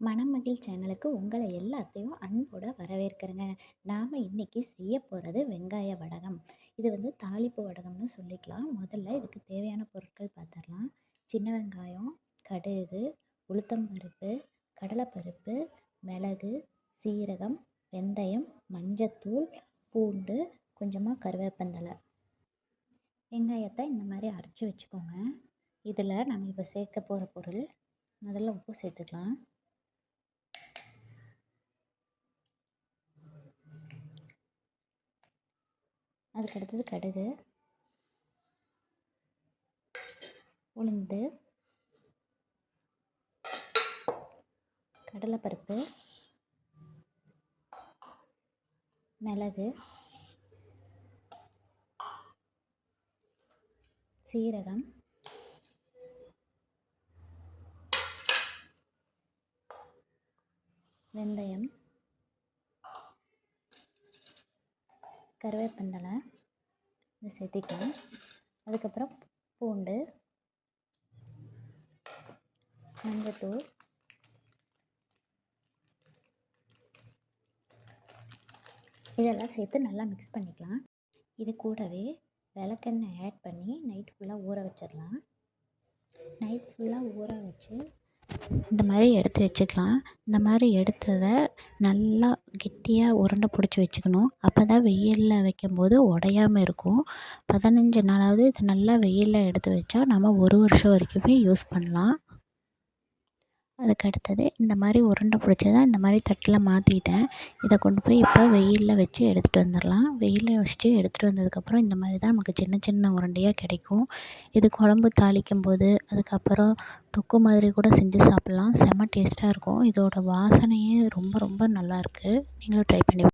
மனமகிழ் சேனலுக்கு உங்களை எல்லாத்தையும் அன்போட வரவேற்கிறேங்க. நாம் இன்றைக்கி செய்ய போகிறது வெங்காய வடகம். இது வந்து தாளிப்பு வடகம்னு சொல்லிக்கலாம். முதல்ல இதுக்கு தேவையான பொருட்கள் பார்த்துடலாம் சின்ன வெங்காயம் கடுகு உளுத்தம்பருப்பு கடலைப்பருப்பு மிளகு சீரகம் வெந்தயம் மஞ்சத்தூள் பூண்டு கொஞ்சமாக கருவேப்பந்தலை வெங்காயத்தை இந்த மாதிரி அரைச்சி வச்சுக்கோங்க. இதில் நம்ம இப்போ சேர்க்க போகிற பொருள் முதல்ல உப்பு சேர்த்துக்கலாம். அதுக்கடுத்தது கடுகு. உளுந்து. கடலைப்பருப்பு. மிளகு. சீரகம். வெந்தயம். கருவேப்பந்தலை இதை சேர்த்திக்கலாம் அதுக்கப்புறம் பூண்டு மஞ்சத்தூள் இதெல்லாம் சேர்த்து நல்லா மிக்ஸ் பண்ணிக்கலாம். இது கூடவே விளக்கெண்ணெய் ஆட் பண்ணி நைட் ஃபுல்லாக ஊற வச்சிடலாம். நைட் ஃபுல்லாக ஊற வச்சு இந்த மாதிரி எடுத்து வச்சுக்கலாம். இந்த மாதிரி எடுத்ததை நல்லா கெட்டியாக உருண்டை பிடிச்சி வச்சுக்கணும். அப்போ தான் வெயிலில் வைக்கும்போது உடையாம இருக்கும். பதினஞ்சு நாளாவது இது நல்லா வெயிலில் எடுத்து வச்சா நம்ம ஒரு வருஷம் வரைக்குமே யூஸ் பண்ணலாம். அதுக்கு அடுத்தது இந்த மாதிரி உருண்டை பிடிச்சத இந்த மாதிரி தட்டில் மாற்றிட்டேன் இதை கொண்டு போய் இப்போ வெயிலில் வச்சு எடுத்துகிட்டு வந்துடலாம். வெயிலில் வச்சுட்டு எடுத்துகிட்டு வந்ததுக்கப்புறம் இந்த மாதிரி தான் நமக்கு சின்ன சின்ன உருண்டையாக கிடைக்கும். இது குழம்பு தாளிக்கும் போது அதுக்கப்புறம் தொக்கு மாதிரி கூட செஞ்சு சாப்பிட்லாம். செம்ம டேஸ்ட்டாக இருக்கும். இதோட வாசனையே ரொம்ப ரொம்ப நல்லாயிருக்கு நீங்களும் ட்ரை பண்ணி